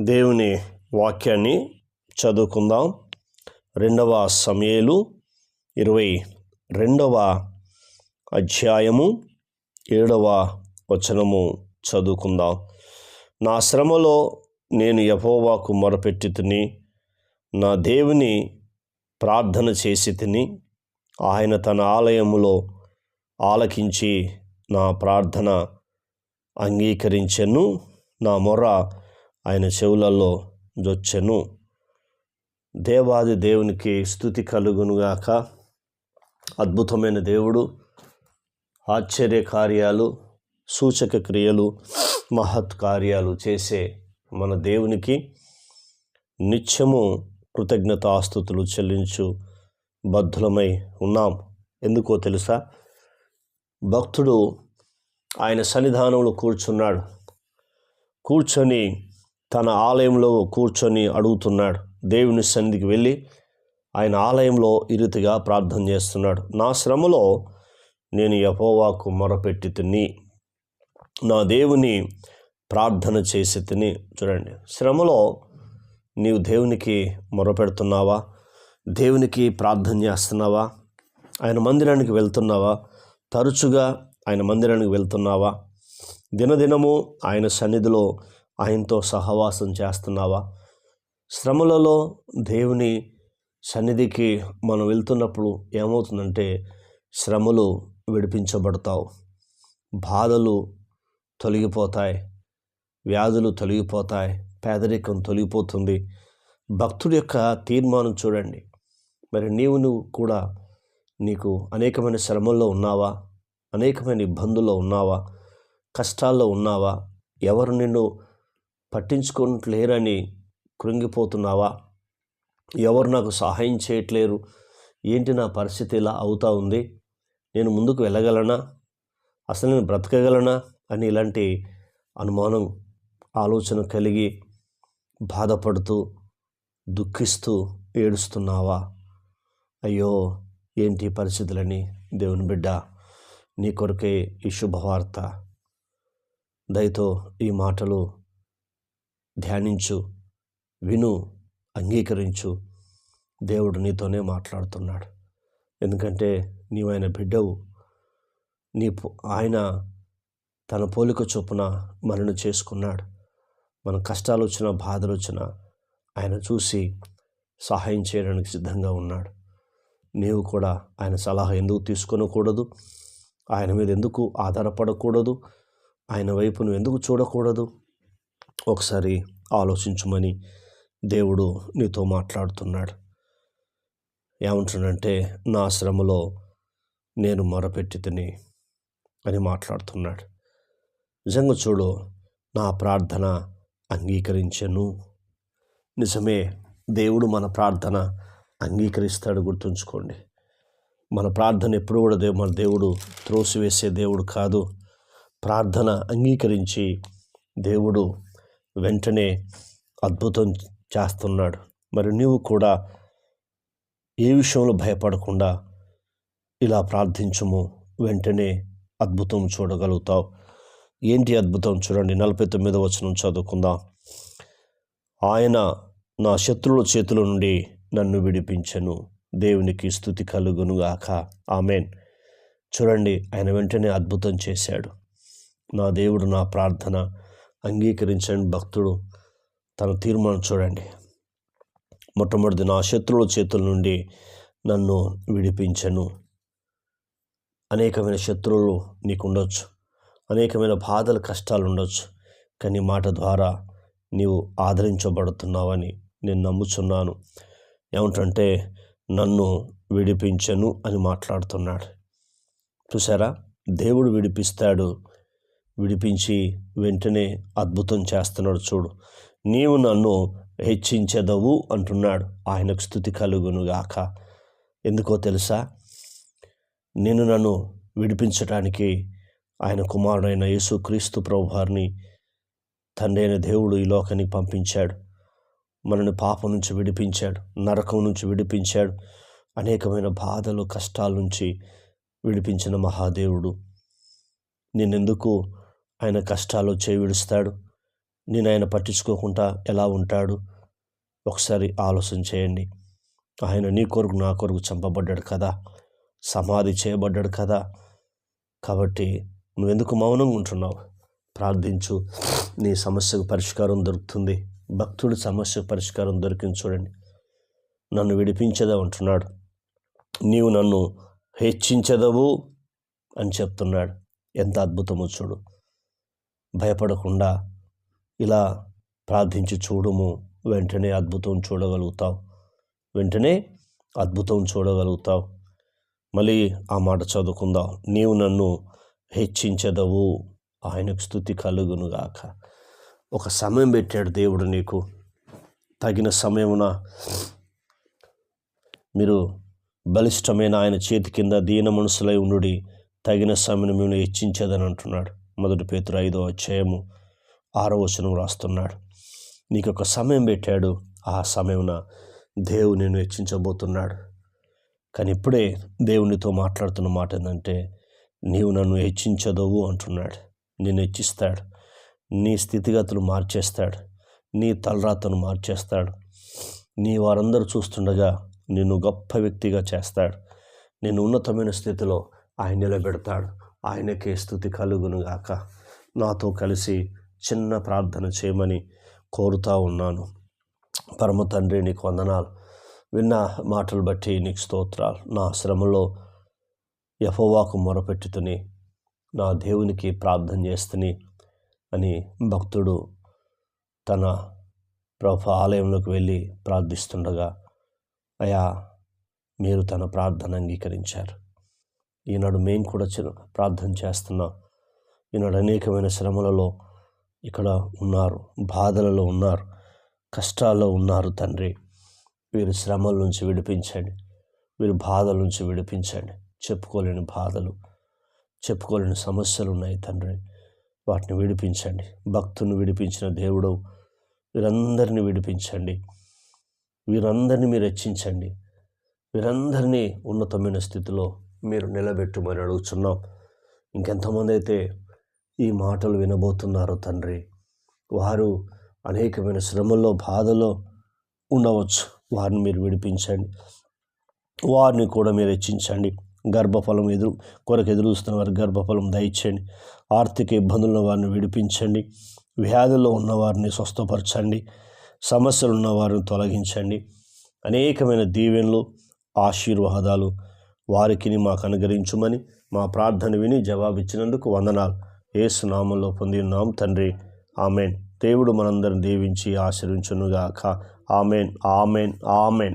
దేవుని వాక్యాన్ని చదువుకుందాం. రెండవ సమయలు ఇరవై రెండవ అధ్యాయము ఏడవ వచనము చదువుకుందాం. నా శ్రమలో నేను యహోవాకు మొరపెట్టి తిని నా దేవుని ప్రార్థన చేసి తిని ఆయన తన ఆలయములో ఆలకించి నా ప్రార్థన అంగీకరించెను నా మొర్ర ఆయన చెవులలో జొచ్చెను. దేవాది దేవునికి స్థుతి కలుగునుగాక. అద్భుతమైన దేవుడు ఆశ్చర్య కార్యాలు సూచక క్రియలు మహత్ కార్యాలు చేసే మన దేవునికి నిత్యము కృతజ్ఞతాస్థుతులు చెల్లించు బద్ధులమై ఉన్నాం. ఎందుకో తెలుసా? భక్తుడు ఆయన సన్నిధానంలో కూర్చున్నాడు. కూర్చొని తన ఆలయంలో కూర్చొని అడుగుతున్నాడు. దేవుని సన్నిధికి వెళ్ళి ఆయన ఆలయంలో ఇరుతిగా ప్రార్థన చేస్తున్నాడు. నా శ్రమలో నేను యహోవాకు మొరపెట్టి తిని నా దేవుని ప్రార్థన చేసి తిని చూడండి. శ్రమలో నీవు దేవునికి మొరపెడుతున్నావా? దేవునికి ప్రార్థన చేస్తున్నావా? ఆయన మందిరానికి వెళ్తున్నావా? తరచుగా ఆయన మందిరానికి వెళ్తున్నావా? దినదినము ఆయన సన్నిధిలో ఆయనతో సహవాసం చేస్తున్నావా? శ్రమలలో దేవుని సన్నిధికి మనం వెళ్తున్నప్పుడు ఏమవుతుందంటే శ్రమలు విడిపించబడతావు. బాధలు తొలగిపోతాయి. వ్యాధులు తొలగిపోతాయి. పేదరికం తొలగిపోతుంది. భక్తుడి యొక్క తీర్మానం చూడండి. మరి నీవు నువ్వు కూడా నీకు అనేకమైన శ్రమల్లో ఉన్నావా? అనేకమైన ఇబ్బందుల్లో ఉన్నావా? కష్టాల్లో ఉన్నావా? ఎవరు నిన్ను పట్టించుకోవట్లేరని కృంగిపోతున్నావా? ఎవరు నాకు సహాయం చేయట్లేరు? ఏంటి నా పరిస్థితి ఇలా అవుతా ఉంది? నేను ముందుకు వెళ్ళగలనా? అసలు నేను బ్రతకగలనా? అని ఇలాంటి అనుమానం ఆలోచన కలిగి బాధపడుతూ దుఃఖిస్తూ ఏడుస్తున్నావా? అయ్యో ఏంటి పరిస్థితులని దేవుని బిడ్డ నీ కొరకే ఈ శుభవార్త. దయతో ఈ మాటలు ధ్యానించు విను అంగీకరించు. దేవుడు నీతోనే మాట్లాడుతున్నాడు. ఎందుకంటే నీవు ఆయన బిడ్డవు. నీ పో- ఆయన తన పోలిక చొప్పున మనను చేసుకున్నాడు. మన కష్టాలు వచ్చినా బాధలు వచ్చినా ఆయన చూసి సహాయం చేయడానికి సిద్ధంగా ఉన్నాడు. నీవు కూడా ఆయన సలహా ఎందుకు తీసుకొనకూడదు? ఆయన మీద ఎందుకు ఆధారపడకూడదు? ఆయన వైపు నువ్వు ఎందుకు చూడకూడదు? ఒకసారి ఆలోచించమని దేవుడు నీతో మాట్లాడుతున్నాడు. ఏమంటున్నంటే నా శ్రమలో నేను మొరపెట్టి తిని అని మాట్లాడుతున్నాడు. నిజంగా చూడు నా ప్రార్థన అంగీకరించను. నిజమే దేవుడు మన ప్రార్థన అంగీకరిస్తాడు గుర్తుంచుకోండి. మన ప్రార్థన ఎప్పుడు కూడా దేవు మన దేవుడు త్రోసివేసే దేవుడు కాదు. ప్రార్థన అంగీకరించి దేవుడు వెంటనే అద్భుతం చేస్తున్నాడు. మరి నీవు కూడా ఏ విషయంలో భయపడకుండా ఇలా ప్రార్థించము? వెంటనే అద్భుతం చూడగలుగుతావు. ఏంటి అద్భుతం చూడండి నలభై తొమ్మిదో వచనం చదువుకుందాం. ఆయన నా శత్రువుల చేతుల నుండి నన్ను విడిపించెను. దేవునికి స్థుతి కలుగునుగాక. ఆమెన్. చూడండి ఆయన వెంటనే అద్భుతం చేశాడు. నా దేవుడు నా ప్రార్థన అంగీకరించండి భక్తుడు. తన తీర్మానం చూడండి. మొట్టమొదటి నా శత్రువుల చేతుల నుండి నన్ను విడిపించను. అనేకమైన శత్రువులు నీకు ఉండొచ్చు అనేకమైన బాధలు కష్టాలు ఉండొచ్చు. కానీ మాట ద్వారా నీవు ఆదరించబడుతున్నావని నేను నమ్ముచున్నాను. ఏమిటంటే నన్ను విడిపించను అని మాట్లాడుతున్నాడు. చూసారా దేవుడు విడిపిస్తాడు విడిపించి వెంటనే అద్భుతం చేస్తున్నాడు చూడు. నీవు నన్ను హెచ్చించదవు అంటున్నాడు. ఆయనకు స్థుతి కలుగునుగాక. ఎందుకో తెలుసా? నేను నన్ను విడిపించటానికి ఆయన కుమారుడైన యేసుక్రీస్తు ప్రభువారిని తండ్రి అయిన దేవుడు ఈ లోకానికి పంపించాడు. మనని పాపం నుంచి విడిపించాడు. నరకం నుంచి విడిపించాడు. అనేకమైన బాధలు కష్టాల నుంచి విడిపించిన మహాదేవుడు. నేనెందుకు ఆయన కష్టాలు చేయి విడుస్తాడు నేను ఆయన పట్టించుకోకుండా ఎలా ఉంటాడు? ఒకసారి ఆలోచన చేయండి. ఆయన నీ కొరకు నా కొరకు చంపబడ్డాడు కదా? సమాధి చేయబడ్డాడు కదా? కాబట్టి నువ్వెందుకు మౌనంగా ఉంటున్నావు? ప్రార్థించు. నీ సమస్యకు పరిష్కారం దొరుకుతుంది. భక్తుడి సమస్యకు పరిష్కారం దొరికింది చూడండి. నన్ను విడిపించదా అంటున్నాడు నీవు నన్ను హెచ్చించదవు అని చెప్తున్నాడు. ఎంత అద్భుతమో చూడు. భయపడకుండా ఇలా ప్రార్థించి చూడము. వెంటనే అద్భుతం చూడగలుగుతావు. వెంటనే అద్భుతం చూడగలుగుతావు. మళ్ళీ ఆ మాట చదువుకుందాం. నీవు నన్ను హెచ్చించదవు. ఆయనకు స్థుతి కలుగునుగాక ఒక సమయం పెట్టాడు దేవుడు నీకు. తగిన సమయమున మీరు బలిష్టమైన ఆయన చేతి కింద దీన మనసులై ఉండు తగిన సమయం మేము హెచ్చించదని అంటున్నాడు. మొదటి పేతురు ఐదో అధ్యాయము ఆరో వచనం రాస్తున్నాడు. నీకు ఒక సమయం పెట్టాడు ఆ సమయమున దేవుడు నేను హెచ్చించబోతున్నాడు. కానీ ఇప్పుడే దేవునితో మాట్లాడుతున్న మాట ఏంటంటే నీవు నన్ను హెచ్చించదవు అంటున్నాడు. నేను హెచ్చిస్తాడు. నీ స్థితిగతులు మార్చేస్తాడు. నీ తలరాతను మార్చేస్తాడు. నీ వారందరూ చూస్తుండగా నిన్ను గొప్ప వ్యక్తిగా చేస్తాడు. నేను ఉన్నతమైన స్థితిలో ఆయన నిలబెడతాడు. ఆయనకే స్థుతి కలుగునుగాక నాతో కలిసి చిన్న ప్రార్థన చేయమని కోరుతా ఉన్నాను. పరమ తండ్రి నీకు వందనాలు. విన్న మాటలు బట్టి నీకు స్తోత్రాలు. నా శ్రమలో యహోవాకు మొరపెట్టుతుని నా దేవునికి ప్రార్థన చేస్తుని అని భక్తుడు తన ప్రభు ఆలయంలోకి వెళ్ళి ప్రార్థిస్తుండగా అయా మీరు తన ప్రార్థన అంగీకరించారు. ఈనాడు మేము కూడా ప్రార్థన చేస్తున్నాం. ఈనాడు అనేకమైన శ్రమలలో ఇక్కడ ఉన్నారు బాధలలో ఉన్నారు కష్టాల్లో ఉన్నారు తండ్రి. వీరి శ్రమల నుంచి విడిపించండి. వీరి బాధల నుంచి విడిపించండి. చెప్పుకోలేని బాధలు చెప్పుకోలేని సమస్యలు ఉన్నాయి తండ్రి. వాటిని విడిపించండి. భక్తుని విడిపించిన దేవుడు వీరందరినీ విడిపించండి. వీరందరినీ మీరు హెచ్చించండి. వీరందరినీ ఉన్నతమైన స్థితిలో మీరు నిలబెట్టుమని అడుగుతున్నాం ఇంకెంతమంది అయితే ఈ మాటలు వినబోతున్నారో తండ్రి వారు అనేకమైన శ్రమల్లో బాధలో ఉండవచ్చు. వారిని మీరు విడిపించండి. వారిని కూడా మీరు హెచ్చించండి. గర్భఫలం ఎదురు కొరకు ఎదురు చూస్తున్న వారి గర్భఫలం దయచేయండి. ఆర్థిక ఇబ్బందులను వారిని విడిపించండి. వ్యాధుల్లో ఉన్న వారిని స్వస్థపరచండి. సమస్యలు ఉన్న వారిని తొలగించండి. అనేకమైన దీవెనలు ఆశీర్వాదాలు వారికి మాకు అనుగ్రహించుమని మా ప్రార్థన విని జవాబిచ్చినందుకు వందనాలు. ఏసునామంలో పొంది ఉన్నాం తండ్రి. ఆమెన్. దేవుడు మనందరిని దీవించి ఆశ్రయించునుగాక ఆమెన్. ఆమెన్. ఆమెన్.